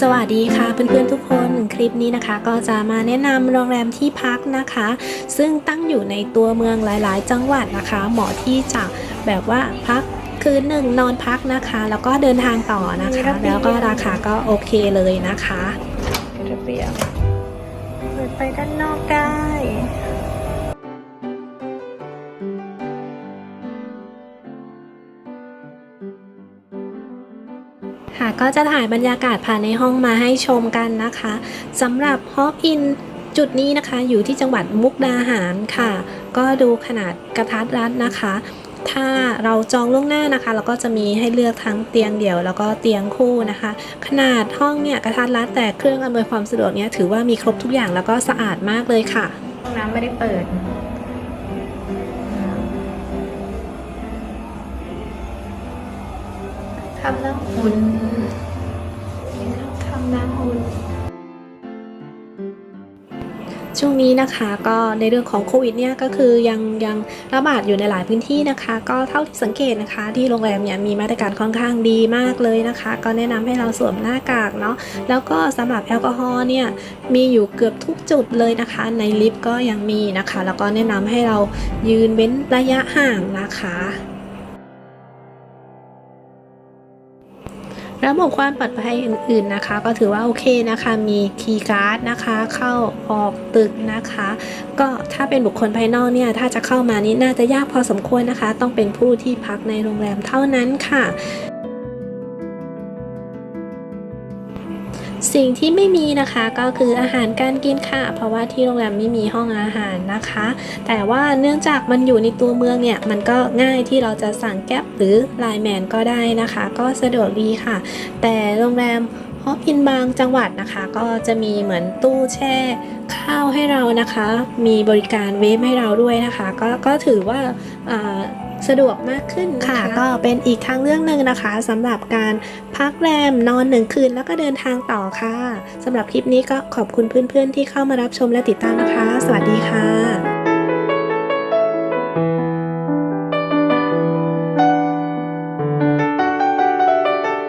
สวัสดีค่ะเพื่อนๆทุกคนคลิปนี้นะคะ ก็จะมาแนะนำโรงแรมที่พักนะคะ ซึ่งตั้งอยู่ในตัวเมืองหลายๆ จังหวัดนะคะ เหมาะที่จะแบบว่าพักคืนหนึ่งนอนพักนะคะ แล้วก็เดินทางต่อนะคะ แล้วก็ราคาก็โอเคเลยนะคะระเบียงเปิดไปด้านนอกได้ ค่ะก็จะถ่ายบรรยากาศภายในห้องมาให้ชมกันนะคะสำหรับฮอปอินจุดนี้นะคะอยู่ที่จังหวัดมุกดาหารค่ะ ก็ดูขนาดกระทัดรัดนะคะ ถ้าเราจองล่วงหน้านะคะ เราก็จะมีให้เลือกทั้งเตียงเดี่ยว แล้วก็เตียงคู่นะคะ ขนาดห้องเนี่ยกระทัดรัดแต่เครื่องอำนวยความสะดวกเนี่ยถือว่ามีครบทุกอย่างแล้วก็สะอาดมากเลยค่ะห้องน้ำไม่ได้เปิด ทำน้ำอุ่นทำน้ำอุ่นช่วงนี้นะคะก็ในเรื่องของโควิดเนี่ยก็คือยังยังระบาดอยู่ในหลายพื้นที่นะคะ ก็เท่าที่สังเกตนะคะ ที่โรงแรมเนี่ยมีมาตรการค่อนข้างดีมากเลยนะคะ ก็แนะนำให้เราสวมหน้ากากเนาะแล้วก็สำหรับแอลกอฮอล์เนี่ยมีอยู่เกือบทุกจุดเลยนะคะ ในลิฟต์ก็ยังมีนะคะ แล้วก็แนะนำให้เรายืนเว้นระยะห่างนะคะ ระบบความปลอดภัยอื่น ๆนะคะ ก็ถือว่าโอเคนะคะ มีคีย์การ์ดนะคะ เข้าออกตึกนะคะ ก็ถ้าเป็นบุคคลภายนอกเนี่ย ถ้าจะเข้ามานี่น่าจะยากพอสมควรนะคะ ต้องเป็นผู้ที่พักในโรงแรมเท่านั้นค่ะ สิ่งที่ไม่มีนะคะก็คืออาหารการกินค่ะ เพราะว่าที่โรงแรมไม่มีห้องอาหารนะคะ แต่ว่าเนื่องจากมันอยู่ในตัวเมืองเนี่ย มันก็ง่ายที่เราจะสั่งแก๊ปหรือไลน์แมนก็ได้นะคะ ก็สะดวกดีค่ะ แต่โรงแรมฮอปินบางจังหวัดนะคะ ก็จะมีเหมือนตู้แช่ข้าวให้เรานะคะ มีบริการเวฟให้เราด้วยนะคะ ก็ก็ถือว่า สะดวกมากขึ้นค่ะ ก็เป็นอีกทางเรื่องหนึ่งนะคะสำหรับการพักแรมนอนหนึ่งคืนแล้วก็เดินทางต่อค่ะสำหรับคลิปนี้ก็ขอบคุณเพื่อนๆที่เข้ามารับชมและติดตามนะคะ สวัสดีค่ะ